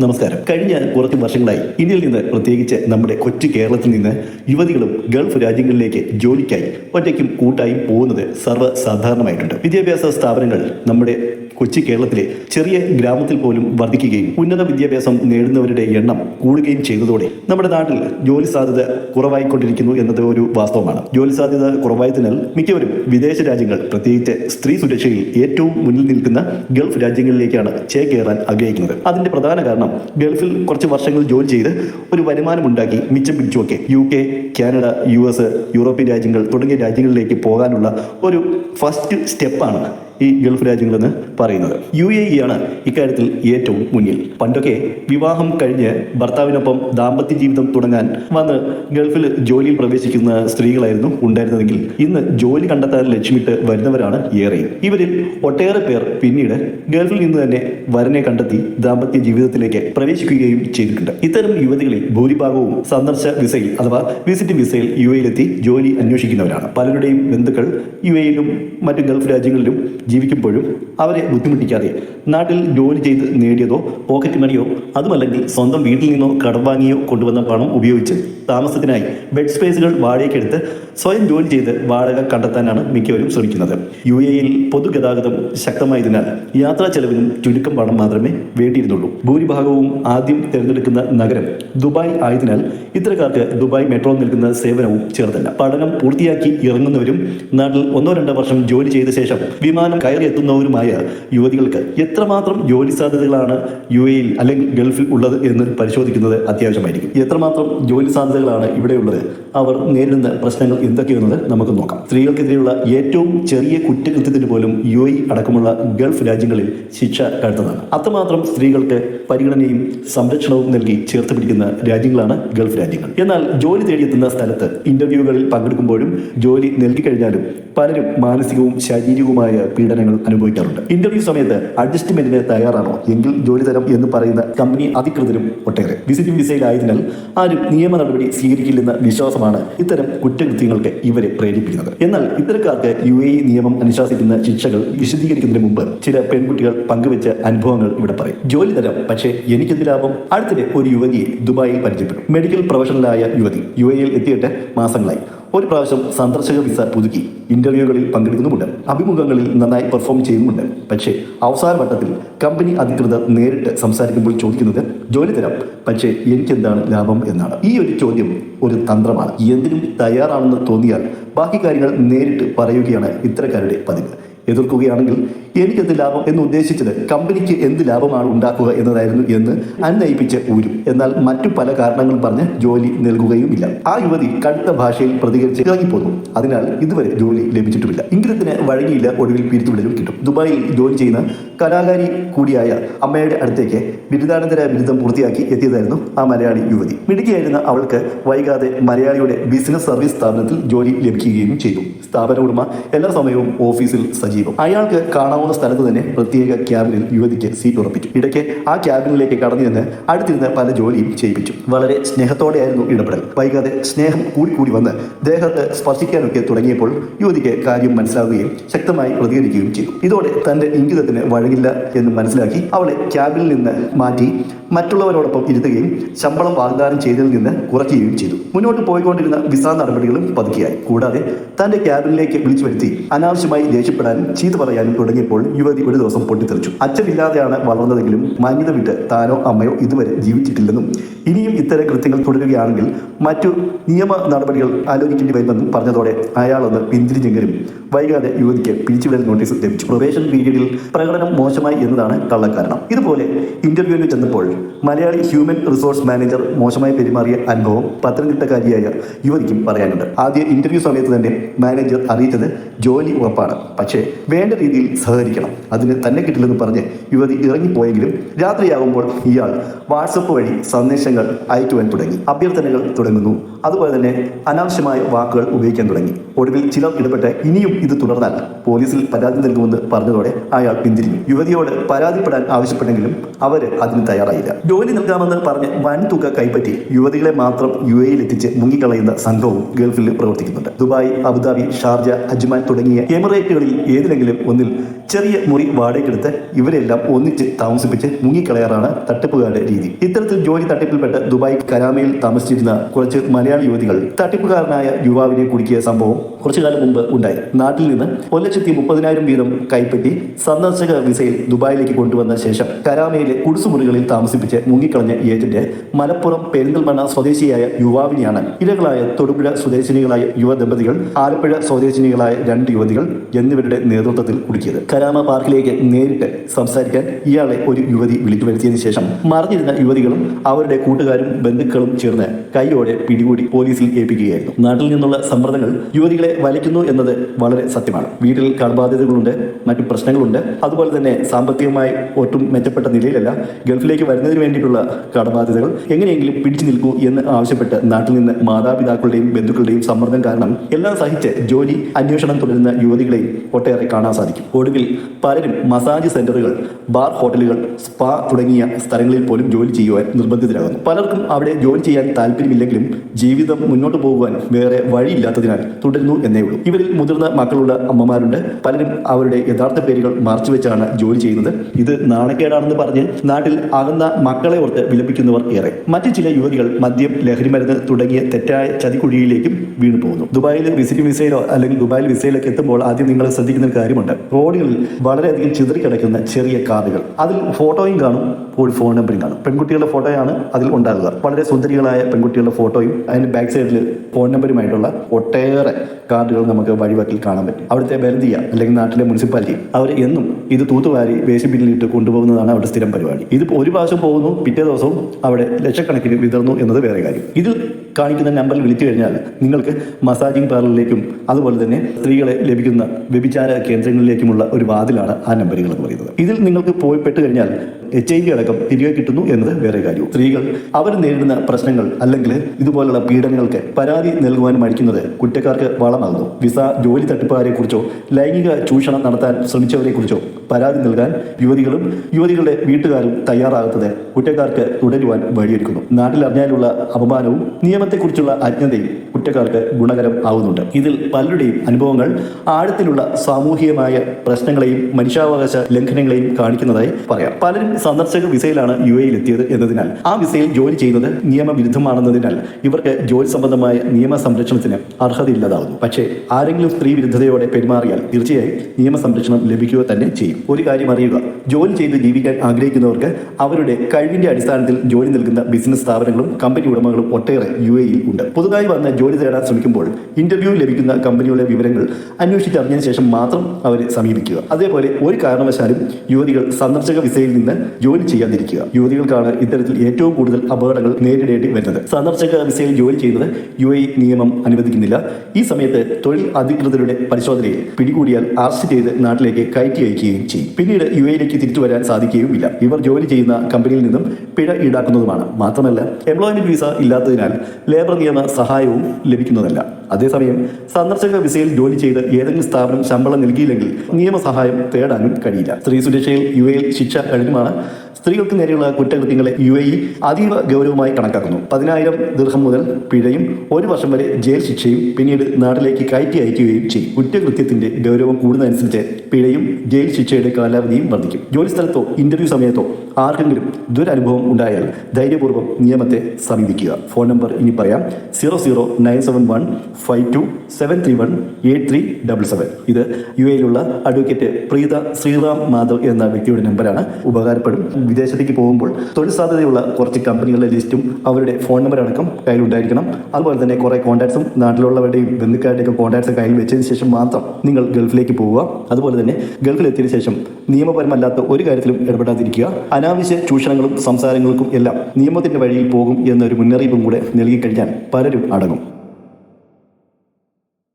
നമസ്കാരം. കഴിഞ്ഞ കുറച്ച് വർഷങ്ങളായി ഇന്ത്യയിൽ നിന്ന് പ്രത്യേകിച്ച് നമ്മുടെ കൊച്ചു കേരളത്തിൽ നിന്ന് യുവതികളും ഗൾഫ് രാജ്യങ്ങളിലേക്ക് ജോലിക്കായി ഒറ്റയ്ക്കും കൂട്ടായും പോകുന്നത് സർവസാധാരണമായിട്ടുണ്ട്. വിദ്യാഭ്യാസ സ്ഥാപനങ്ങൾ നമ്മുടെ കൊച്ചി കേരളത്തിലെ ചെറിയ ഗ്രാമത്തിൽ പോലും വർദ്ധിക്കുകയും ഉന്നത വിദ്യാഭ്യാസം നേടുന്നവരുടെ എണ്ണം കൂടുകയും ചെയ്തതോടെ നമ്മുടെ നാട്ടിൽ ജോലി സാധ്യത കുറവായിക്കൊണ്ടിരിക്കുന്നു എന്നത് ഒരു വാസ്തവമാണ്. ജോലി സാധ്യത കുറവായതിനാൽ മിക്കവരും വിദേശ രാജ്യങ്ങൾ പ്രത്യേകിച്ച് സ്ത്രീ സുരക്ഷയിൽ ഏറ്റവും മുന്നിൽ നിൽക്കുന്ന ഗൾഫ് രാജ്യങ്ങളിലേക്കാണ് ചേക്കേറാൻ ആഗ്രഹിക്കുന്നത്. അതിന്റെ പ്രധാന കാരണം ഗൾഫിൽ കുറച്ച് വർഷങ്ങൾ ജോലി ചെയ്ത് ഒരു വരുമാനമുണ്ടാക്കി മിച്ചം പിടിച്ചുമൊക്കെ U K Canada U S European രാജ്യങ്ങൾ തുടങ്ങിയ രാജ്യങ്ങളിലേക്ക് പോകാനുള്ള ഒരു ഫസ്റ്റ് സ്റ്റെപ്പാണ് ഈ ഗൾഫ് രാജ്യങ്ങളെന്ന് പറയുന്നത്. യു എ ഇ ആണ് ഇക്കാര്യത്തിൽ ഏറ്റവും മുന്നിൽ. പണ്ടൊക്കെ വിവാഹം കഴിഞ്ഞ് ഭർത്താവിനൊപ്പം ദാമ്പത്യ ജീവിതം തുടങ്ങാൻ വന്ന് ഗൾഫിൽ ജോലിയിൽ പ്രവേശിക്കുന്ന സ്ത്രീകളായിരുന്നു ഉണ്ടായിരുന്നതെങ്കിൽ ഇന്ന് ജോലി കണ്ടെത്താൻ ലക്ഷ്യമിട്ട് വരുന്നവരാണ് ഏറെ. ഇവരിൽ ഒട്ടേറെ പേർ പിന്നീട് ഗൾഫിൽ നിന്ന് തന്നെ വരനെ കണ്ടെത്തി ദാമ്പത്യ ജീവിതത്തിലേക്ക് പ്രവേശിക്കുകയും ചെയ്തിട്ടുണ്ട്. ഇത്തരം യുവതികളിൽ ഭൂരിഭാഗവും സന്ദർശ വിസയിൽ അഥവാ വിസിറ്റ് വിസയിൽ യു എയിലെത്തി ജോലി അന്വേഷിക്കുന്നവരാണ്. പലരുടെയും ബന്ധുക്കൾ യു എയിലും മറ്റ് ഗൾഫ് രാജ്യങ്ങളിലും ജീവിക്കുമ്പോഴും അവരെ ബുദ്ധിമുട്ടിക്കാതെ നാട്ടിൽ ജോലി ചെയ്ത് നേടിയതോ പോക്കറ്റ് മണിയോ അതുമല്ലെങ്കിൽ സ്വന്തം വീട്ടിൽ നിന്നോ കടം വാങ്ങിയോ കൊണ്ടുവന്ന പണം ഉപയോഗിച്ച് താമസത്തിനായി ബെഡ് സ്പേസുകൾ വാടകയ്ക്കെടുത്ത് സ്വയം ജോലി ചെയ്ത് വാടക കണ്ടെത്താനാണ് മിക്കവരും ശ്രമിക്കുന്നത്. യു എയിൽ പൊതുഗതാഗതം ശക്തമായതിനാൽ യാത്രാ ചെലവിനും ചുരുക്കം പണം മാത്രമേ വേണ്ടിയിരുന്നുള്ളൂ. ഭൂരിഭാഗവും ആദ്യം തിരഞ്ഞെടുക്കുന്ന നഗരം ദുബായ് ആയതിനാൽ ഇത്തരക്കാർക്ക് ദുബായ് മെട്രോ നൽകുന്ന സേവനവും ചേർത്തല്ല പഠനം പൂർത്തിയാക്കി ഇറങ്ങുന്നവരും നാട്ടിൽ ഒന്നോ രണ്ടോ വർഷം ജോലി ചെയ്ത ശേഷം വിമാനം കയറി എത്തുന്നവരുമായ യുവതികൾക്ക് എത്രമാത്രം ജോലി സാധ്യതകളാണ് യു എയിൽ അല്ലെങ്കിൽ ഗൾഫിൽ ഉള്ളത് എന്ന് പരിശോധിക്കുന്നത് അത്യാവശ്യമായിരിക്കും. എത്രമാത്രം ജോലി സാധ്യതകളാണ് ഇവിടെയുള്ളത്? അവർ നേരിടുന്ന പ്രശ്നങ്ങൾ എന്തൊക്കെയെന്നത് നമുക്ക് നോക്കാം. സ്ത്രീകൾക്കെതിരെയുള്ള ഏറ്റവും ചെറിയ കുറ്റകൃത്യത്തിന് പോലും യു എ അടക്കമുള്ള ഗൾഫ് രാജ്യങ്ങളിൽ ശിക്ഷ കഴുത്തതാണ് അത്രമാത്രം സ്ത്രീകൾക്ക് പരിഗണനയും സംരക്ഷണവും നൽകി ചേർത്ത് പിടിക്കുന്ന രാജ്യങ്ങളാണ് ഗൾഫ് രാജ്യങ്ങൾ. എന്നാൽ ജോലി തേടിയെത്തുന്ന സ്ഥലത്ത് ഇന്റർവ്യൂകളിൽ പങ്കെടുക്കുമ്പോഴും ജോലി നൽകി കഴിഞ്ഞാലും പലരും മാനസികവും ശാരീരികവുമായ പീഡനങ്ങൾ അനുഭവിക്കാറുണ്ട്. ഇന്റർവ്യൂ സമയത്ത് അഡ്ജസ്റ്റ്മെന്റിന് തയ്യാറാണോ? എങ്കിൽ ജോലി തരം എന്ന് പറയുന്ന കമ്പനി അധികൃതരും ഒട്ടേറെ. വിസിറ്റിംഗ് വിസയിലായതിനാൽ ആരും നിയമ നടപടി സ്വീകരിക്കില്ലെന്ന വിശ്വാസമാണ് ഇത്തരം കുറ്റകൃത്യങ്ങൾക്ക് ഇവരെ പ്രേരിപ്പിക്കുന്നത്. എന്നാൽ ഇത്തരക്കാർക്ക് യു എ നിയമം അനുശാസിക്കുന്ന ശിക്ഷകൾ വിശദീകരിക്കുന്നതിന് മുമ്പ് ചില പെൺകുട്ടികൾ പങ്കുവെച്ച അനുഭവങ്ങൾ ഇവിടെ പറയും. ജോലി തരം പക്ഷേ എനിക്കെന്ത് ലാഭം? അടുത്തിടെ ഒരു യുവതിയെ ദുബായിൽ പരിചയപ്പെടും മെഡിക്കൽ പ്രൊഫഷണലായ യുവതി യു എയിൽ എത്തിയിട്ട് മാസങ്ങളായി. ഒരു പ്രാവശ്യം സന്ദർശക വിസ പുതുക്കി ഇന്റർവ്യൂകളിൽ പങ്കെടുക്കുന്നുമുണ്ട്. അഭിമുഖങ്ങളിൽ നന്നായി പെർഫോം ചെയ്യുന്നുമുണ്ട്. പക്ഷേ അവസാന വട്ടത്തിൽ കമ്പനി അധികൃതർ നേരിട്ട് സംസാരിക്കുമ്പോൾ ചോദിക്കുന്നത് ജോലി തരാം പക്ഷേ എനിക്കെന്താണ് ലാഭം എന്നാണ്. ഈ ഒരു ചോദ്യം ഒരു തന്ത്രമാണ്. എന്തിനും തയ്യാറാണെന്ന് തോന്നിയാൽ ബാക്കി കാര്യങ്ങൾ നേരിട്ട് പറയുകയാണ് ഇത്തരക്കാരുടെ പതിവ്. എതിർക്കുകയാണെങ്കിൽ എനിക്കെന്ത് ലാഭം എന്ന് ഉദ്ദേശിച്ചത് കമ്പനിക്ക് എന്ത് ലാഭമാണ് ഉണ്ടാക്കുക എന്നതായിരുന്നു എന്ന് അന്നയിപ്പിച്ച് ഊരും. എന്നാൽ മറ്റു പല കാരണങ്ങളും പറഞ്ഞ് ജോലി നൽകുകയുമില്ല. ആ യുവതി കടുത്ത ഭാഷയിൽ പ്രതികരിച്ച് ഇറങ്ങിപ്പോന്നു. അതിനാൽ ഇതുവരെ ജോലി ലഭിച്ചിട്ടുമില്ല. ഇംഗ്ലത്തിന് വഴങ്ങിയില്ല ഒടുവിൽ പിരിച്ചുവിടലും കിട്ടും. ദുബായിൽ ജോലി ചെയ്യുന്ന കലാകാരി കൂടിയായ അമ്മയുടെ അടുത്തേക്ക് ബിരുദാനന്തര ബിരുദം പൂർത്തിയാക്കി എത്തിയതായിരുന്നു ആ മലയാളി യുവതി. മിടുക്കിയായിരുന്ന അവൾക്ക് വൈകാതെ മലയാളിയുടെ ബിസിനസ് സർവീസ് സ്ഥാപനത്തിൽ ജോലി ലഭിക്കുകയും ചെയ്തു. സ്ഥാപന ഉടമ എല്ലാ സമയവും ഓഫീസിൽ സജീവം അയാൾക്ക് കാണാവുന്ന സ്ഥലത്ത് തന്നെ പ്രത്യേക ക്യാബിനിൽ യുവതിക്ക് സീറ്റ് ഉറപ്പിച്ചു. ഇടയ്ക്ക് ആ ക്യാബിനിലേക്ക് കടന്നു ചെന്ന് അടുത്തിരുന്ന് പല ജോലിയും ചെയ്യിപ്പിച്ചു. വളരെ സ്നേഹത്തോടെയായിരുന്നു ഇടപെടൽ. വൈകാതെ സ്നേഹം കൂടി കൂടി വന്ന് ദേഹത്ത് സ്പർശിക്കാനൊക്കെ തുടങ്ങിയപ്പോൾ യുവതിക്ക് കാര്യം മനസ്സിലാവുകയും ശക്തമായി പ്രതികരിക്കുകയും ചെയ്തു. ഇതോടെ തന്റെ ഇംഗിതത്തിന് വഴങ്ങില്ല എന്ന് മനസ്സിലാക്കി അവളെ ക്യാബിനിൽ നിന്ന് മാറ്റി മറ്റുള്ളവരോടൊപ്പം ഇരുത്തുകയും ശമ്പളം വാഗ്ദാനം ചെയ്തതിൽ നിന്ന് കുറയ്ക്കുകയും ചെയ്തു. മുന്നോട്ട് പോയിക്കൊണ്ടിരുന്ന വിസ നടപടികളും പതുക്കിയായി. കൂടാതെ തന്റെ ക്യാബിനിലേക്ക് വിളിച്ചു വരുത്തി അനാവശ്യമായി ദേഷ്യപ്പെടാനും ചീത്ത പറയാനും തുടങ്ങിയപ്പോൾ യുവതി ഒരു ദിവസം പൊട്ടിത്തെറിച്ചു. അച്ഛനില്ലാതെയാണ് വളർന്നതെങ്കിലും മാന്യത വിട്ട് താനോ അമ്മയോ ഇതുവരെ ജീവിച്ചിട്ടില്ലെന്നും ഇനിയും ഇത്തരം കൃത്യങ്ങൾ തുടരുകയാണെങ്കിൽ മറ്റു നിയമ നടപടികൾ ആലോചിക്കേണ്ടി വരുമെന്നും പറഞ്ഞതോടെ അയാളൊന്ന് പിന്തിരിഞ്ഞെങ്കിലും വൈകാതെ യുവതിക്ക് പിരിച്ചുവിടൽ നോട്ടീസ് ലഭിച്ചു. പ്രൊബേഷൻ പീരീഡിൽ പ്രകടനം മോശമായി എന്നതാണ് കള്ളക്കാരണം. ഇതുപോലെ ഇന്റർവ്യൂവിന് ചെന്നപ്പോൾ മലയാളി ഹ്യൂമൻ റിസോഴ്സ് മാനേജർ മോശമായി പെരുമാറിയ അനുഭവം പത്തനംതിട്ടക്കാരിയായ യുവതിക്കും പറയാനുണ്ട്. ആദ്യ ഇന്റർവ്യൂ സമയത്ത് തന്നെ മാനേജർ അറിയിച്ചത് ജോലി ഉറപ്പാണ്. പക്ഷേ വേണ്ട രീതിയിൽ സഹകരിക്കണം. അതിന് തന്നെ കിട്ടില്ലെന്ന് പറഞ്ഞ് യുവതി ഇറങ്ങിപ്പോയെങ്കിലും രാത്രിയാകുമ്പോൾ ഇയാൾ വാട്സപ്പ് വഴി സന്ദേശങ്ങൾ അയക്കുവാൻ തുടങ്ങി. അഭ്യർത്ഥനകൾ തുടങ്ങുന്നു. അതുപോലെ തന്നെ അനാവശ്യമായ വാക്കുകൾ ഉപയോഗിക്കാൻ തുടങ്ങി. ഒടുവിൽ ചിലർ ഇടപെട്ട് ഇനിയും ഇത് തുടർന്നാൽ പോലീസിൽ പരാതി നൽകുമെന്ന് പറഞ്ഞതോടെ അയാൾ പിന്തിരിഞ്ഞു. യുവതിയോട് പരാതിപ്പെടാൻ ആവശ്യപ്പെട്ടെങ്കിലും അവർ അതിന് തയ്യാറായില്ല. ജോലി നൽകാമെന്ന് പറഞ്ഞ് വൻ തുക കൈപ്പറ്റി യുവതികളെ മാത്രം യു എയിൽ എത്തിച്ച് മുങ്ങിക്കളയുന്ന സംഘവും ഗൾഫിൽ പ്രവർത്തിക്കുന്നുണ്ട്. ദുബായ് അബുദാബി ഷാർജ അജ്മാൻ തുടങ്ങിയ എമിറേറ്റുകളിൽ ഏതിലെങ്കിലും ഒന്നിൽ ചെറിയ മുറി വാടകയ്ക്കെടുത്ത് ഇവരെല്ലാം ഒന്നിച്ച് താമസിപ്പിച്ച് മുങ്ങിക്കളയാറാണ് തട്ടിപ്പുകാരുടെ രീതി. ഇത്തരത്തിൽ ജോലി തട്ടിപ്പിൽപ്പെട്ട് ദുബായ് കരാമയിൽ താമസിച്ചിരുന്ന കുറച്ച് മലയാളി യുവതികൾ തട്ടിപ്പുകാരനായ യുവാവിനെ കുടുക്കിയ സംഭവം കുറച്ചു കാലം മുമ്പ് ഉണ്ടായി. നാട്ടിൽ നിന്ന് ഒരു ലക്ഷത്തി മുപ്പതിനായിരം വീതം കൈപ്പറ്റി സന്ദർശക വിസയിൽ ദുബായിലേക്ക് കൊണ്ടുവന്ന ശേഷം കരാമയിലെ കുടിസുമുറികളിൽ താമസിപ്പിച്ച് മുങ്ങിക്കളഞ്ഞ ഏജന്റ് മലപ്പുറം പെരിന്തൽമണ്ണ സ്വദേശിയായ യുവാവിനെയാണ്. ഇരകളായ തൊടുപുഴ സ്വദേശിനികളായ യുവ ദമ്പതികൾ ആലപ്പുഴ സ്വദേശിനികളായ രണ്ട് യുവതികൾ എന്നിവരുടെ നേതൃത്വത്തിൽ കുടുക്കിയത്. കരാമ പാർക്കിലേക്ക് നേരിട്ട് സംസാരിക്കാൻ ഇയാളെ ഒരു യുവതി വിളിച്ചു വരുത്തിയതിനു ശേഷം മറിഞ്ഞിരുന്ന യുവതികളും അവരുടെ കൂട്ടുകാരും ബന്ധുക്കളും ചേർന്ന് കൈയോടെ പിടികൂടി പോലീസിൽ ഏൽപ്പിക്കുകയായിരുന്നു. നാട്ടിൽ നിന്നുള്ള സമ്മർദ്ദങ്ങൾ യുവതികളെ വലിക്കുന്നു എന്നത് വളരെ സത്യമാണ്. വീട്ടിൽ കടബാധ്യതകളുണ്ട് മറ്റു പ്രശ്നങ്ങളുണ്ട്. അതുപോലെ തന്നെ സാമ്പത്തികമായി ഒട്ടും മെച്ചപ്പെട്ട നിലയിലല്ല. ഗൾഫിലേക്ക് വരുന്നതിന് വേണ്ടിയിട്ടുള്ള കടബാധ്യതകൾ എങ്ങനെയെങ്കിലും പിടിച്ചു നിൽക്കൂ എന്ന് ആവശ്യപ്പെട്ട് നാട്ടിൽ നിന്ന് മാതാപിതാക്കളുടെയും ബന്ധുക്കളുടെയും സമ്മർദ്ദം കാരണം എല്ലാം സഹിച്ച് ജോലി അന്വേഷണം തുടരുന്ന യുവതികളെയും ഒട്ടേറെ കാണാൻ സാധിക്കും. ഒടുവിൽ പലരും മസാജ് സെന്ററുകൾ ബാർ ഹോട്ടലുകൾ സ്പാ തുടങ്ങിയ സ്ഥലങ്ങളിൽ പോലും ജോലി ചെയ്യുവാൻ നിർബന്ധിതരാകുന്നു. പലർക്കും അവിടെ ജോലി ചെയ്യാൻ താല്പര്യമില്ലെങ്കിലും ജീവിതം മുന്നോട്ട് പോകുവാൻ വേറെ വഴിയില്ലാത്തതിനാൽ തുടരുന്നു എന്നേ ഉള്ളൂ. ഇവരിൽ മുതിർന്ന മക്കളുള്ള അമ്മമാരുണ്ട്. പലരും അവരുടെ യഥാർത്ഥ പേരുകൾ മറച്ചു വെച്ചാണ് ജോലി ചെയ്യുന്നത്. ഇത് നാണക്കേടാണെന്ന് പറഞ്ഞ് നാട്ടിൽ അകന്ന മക്കളെ ഓർത്ത് വിലപിക്കുന്നവർ ഏറെ. മറ്റു ചില യുവതികൾ മദ്യം ലഹരിമരുന്ന് തുടങ്ങിയ തെറ്റായ ചതിക്കുഴിയിലേക്കും വീണു പോകുന്നു. ദുബായിൽ വിസിറ്റ് വിസയിലോ അല്ലെങ്കിൽ ദുബായിൽ വിസയിലൊക്കെ എത്തുമ്പോൾ ആദ്യം നിങ്ങൾ ശ്രദ്ധിക്കുന്ന ഒരു കാര്യമുണ്ട്. റോഡുകളിൽ വളരെയധികം ചിതറിക്കിടക്കുന്ന ചെറിയ കാർഡുകൾ അതിൽ ഫോട്ടോയും കാണും ഒരു ഫോൺ നമ്പറും കാണും. പെൺകുട്ടികളുടെ ഫോട്ടോയാണ് അതിൽ ഉണ്ടാകുക. വളരെ സുന്ദരികളായ പെൺകുട്ടികളുടെ ഫോട്ടോയും അതിന്റെ ബാക്ക് സൈഡിൽ ഫോൺ നമ്പറുമായിട്ടുള്ള ഒട്ടേറെ കാർഡുകൾ നമുക്ക് വഴിവക്കിൽ കാണാൻ പറ്റും. അവിടുത്തെ ബെൽദിയ അല്ലെങ്കിൽ നാട്ടിലെ മുനിസിപ്പാലിറ്റി അവർ എന്നും ഇത് തൂത്തുവാരി വേസ്റ്റ് ബില്ലിലിട്ട് കൊണ്ടുപോകുന്നതാണ് അവിടെ സ്ഥിരം പരിപാടി. ഇത് ഒരു പ്രാവശ്യം പോകുന്നു പിറ്റേ ദിവസവും അവിടെ ലക്ഷക്കണക്കിന് വിതർന്നു എന്നത് വേറെ കാര്യം. ഇതിൽ കാണിക്കുന്ന നമ്പറിൽ വിളിച്ചു കഴിഞ്ഞാൽ നിങ്ങൾക്ക് മസാജിങ് പാർലറിലേക്കും അതുപോലെ തന്നെ സ്ത്രീകളെ ലഭിക്കുന്ന വ്യഭിചാര കേന്ദ്രങ്ങളിലേക്കുമുള്ള ഒരു വാതിലാണ് ആ നമ്പറുകൾ എന്ന് പറയുന്നത്. ഇതിൽ നിങ്ങൾക്ക് പോയി പെട്ട് കഴിഞ്ഞാൽ എച്ച് ഐ വി അടക്കം തിരികെ കിട്ടുന്നു എന്നത് വേറെ കാര്യവും സ്ത്രീകൾ അവർ നേരിടുന്ന പ്രശ്നങ്ങൾ അല്ലെങ്കിൽ ഇതുപോലുള്ള പീഡനങ്ങൾക്ക് പരാതി നൽകുവാൻ മടിക്കുന്നത് കുറ്റക്കാർക്ക് വളമാകുന്നു. വിസ ജോലി തട്ടിപ്പുകാരെ കുറിച്ചോ ലൈംഗിക ചൂഷണം നടത്താൻ ശ്രമിച്ചവരെ കുറിച്ചോ പരാതി നൽകാൻ യുവതികളും യുവതികളുടെ വീട്ടുകാരും തയ്യാറാകുന്നത് കുറ്റക്കാർക്ക് തുടരുവാൻ വഴിയൊരുക്കുന്നു. നാട്ടിൽ അറിഞ്ഞാലുള്ള അപമാനവും നിയമത്തെക്കുറിച്ചുള്ള അജ്ഞതയും കുറ്റക്കാർക്ക് ഗുണകരം ആവുന്നുണ്ട്. ഇതിൽ പലരുടെയും അനുഭവങ്ങൾ ആഴത്തിലുള്ള സാമൂഹികമായ പ്രശ്നങ്ങളെയും മനുഷ്യാവകാശ ലംഘനങ്ങളെയും കാണിക്കുന്നതായി പറയാം. പലരും സന്ദർശക വിസയിലാണ് യു എയിൽ എത്തിയത് എന്നതിനാൽ ആ വിസയിൽ ജോലി ചെയ്യുന്നത് നിയമവിരുദ്ധമാണെന്നതിനാൽ ഇവർക്ക് ജോലി സംബന്ധമായ നിയമ സംരക്ഷണത്തിന് അർഹതയില്ലാതാവുന്നു. പക്ഷേ ആരെങ്കിലും സ്ത്രീ വിരുദ്ധതയോടെ പെരുമാറിയാൽ തീർച്ചയായും നിയമ സംരക്ഷണം ലഭിക്കുക തന്നെ ചെയ്യും. ഒരു കാര്യം അറിയുക ജോലി ചെയ്ത് ജീവിക്കാൻ ആഗ്രഹിക്കുന്നവർക്ക് അവരുടെ കഴിവിന്റെ അടിസ്ഥാനത്തിൽ ജോലി നൽകുന്ന ബിസിനസ് സ്ഥാപനങ്ങളും കമ്പനി ഉടമകളും ഒട്ടേറെ യു എയിൽ ഉണ്ട്. പുതുതായി വന്ന ജോലി തേടാൻ ശ്രമിക്കുമ്പോൾ ഇന്റർവ്യൂ ലഭിക്കുന്ന കമ്പനിയുടെ വിവരങ്ങൾ അന്വേഷിച്ചറിഞ്ഞതിന് ശേഷം മാത്രം അവരെ സമീപിക്കുക. അതേപോലെ ഒരു കാരണവശാലും യുവതികൾ സന്ദർശക വിസയിൽ നിന്ന് ജോലി ചെയ്യാതിരിക്കുക. യുവതികൾക്കാണ് ഇത്തരത്തിൽ ഏറ്റവും കൂടുതൽ അപകടങ്ങൾ നേരിടേണ്ടി വരുന്നത്. സന്ദർശക വിസയിൽ ജോലി ചെയ്യുന്നത് യു നിയമം അനുവദിക്കുന്നില്ല. ഈ സമയത്ത് തൊഴിൽ അധികൃതരുടെ പരിശോധനയിൽ പിടികൂടിയാൽ അറസ്റ്റ് ചെയ്ത് നാട്ടിലേക്ക് കയറ്റി അയക്കുകയും ചെയ്യും. പിന്നീട് യു എയിലേക്ക് തിരിച്ചു വരാൻ സാധിക്കുകയുമില്ല. ഇവർ ജോലി ചെയ്യുന്ന കമ്പനിയിൽ നിന്നും പിഴ ഈടാക്കുന്നതുമാണ്. മാത്രമല്ല എംപ്ലോയ്മെന്റ് വിസ ഇല്ലാത്തതിനാൽ ലേബർ നിയമ സഹായവും ലഭിക്കുന്നതല്ല. അതേസമയം സന്ദർശക വിസയിൽ ജോലി ചെയ്ത് ഏതെങ്കിലും സ്ഥാപനം ശമ്പളം നൽകിയില്ലെങ്കിൽ നിയമസഹായം തേടാനും കഴിയില്ല. സ്ത്രീ സുരക്ഷയിൽ യു എയിൽ ശിക്ഷ കഴിഞ്ഞുമാണ് സ്ത്രീകൾക്ക് നേരെയുള്ള കുറ്റകൃത്യങ്ങളെ യു എ അതീവ ഗൗരവമായി കണക്കാക്കുന്നു. പതിനായിരം ദീർഘം മുതൽ പിഴയും ഒരു വർഷം വരെ ജയിൽ ശിക്ഷയും പിന്നീട് നാട്ടിലേക്ക് കയറ്റി അയക്കുകയും ചെയ്യും. കുറ്റകൃത്യത്തിന്റെ ഗൗരവം കൂടുന്നതനുസരിച്ച് പിഴയും ജയിൽ ശിക്ഷയുടെ കാലാവധിയും വർദ്ധിക്കും. ജോലി സ്ഥലത്തോ ഇന്റർവ്യൂ സമയത്തോ ആർക്കെങ്കിലും ദുരനുഭവം ഉണ്ടായാൽ ധൈര്യപൂർവം നിയമത്തെ സമീപിക്കുക. ഫോൺ നമ്പർ ഇനി പറയാം. Zero zero nine seven one five two seven three one eight three double seven ഇത് യു എയിലുള്ള അഡ്വക്കേറ്റ് പ്രീത ശ്രീറാം മാധവ് എന്ന വ്യക്തിയുടെ നമ്പറാണ്. ഉപകാരപ്പെടും. വിദേശത്തേക്ക് പോകുമ്പോൾ തൊഴിൽ സാധ്യതയുള്ള കുറച്ച് കമ്പനികളുടെ ലിസ്റ്റും അവരുടെ ഫോൺ നമ്പർ അടക്കം കയ്യിലുണ്ടായിരിക്കണം. അതുപോലെ തന്നെ കുറേ കോൺടാക്ട്സും നാട്ടിലുള്ളവരുടെയും ബന്ധുക്കാരുടെയൊക്കെ കോൺടാക്ട്സ് കയ്യിൽ വെച്ചതിന് ശേഷം മാത്രം നിങ്ങൾ ഗൾഫിലേക്ക് പോവുക. അതുപോലെ തന്നെ ഗൾഫിലെത്തിയതിനു ശേഷം നിയമപരമല്ലാത്ത ഒരു കാര്യത്തിലും ഇടപെടാതിരിക്കുക. അനാവശ്യ ചൂഷണങ്ങളും സംസാരങ്ങൾക്കും എല്ലാം നിയമത്തിന്റെ വഴിയിൽ പോകും എന്നൊരു മുന്നറിയിപ്പും കൂടെ നൽകിക്കഴിഞ്ഞാൽ പലരും അടങ്ങും.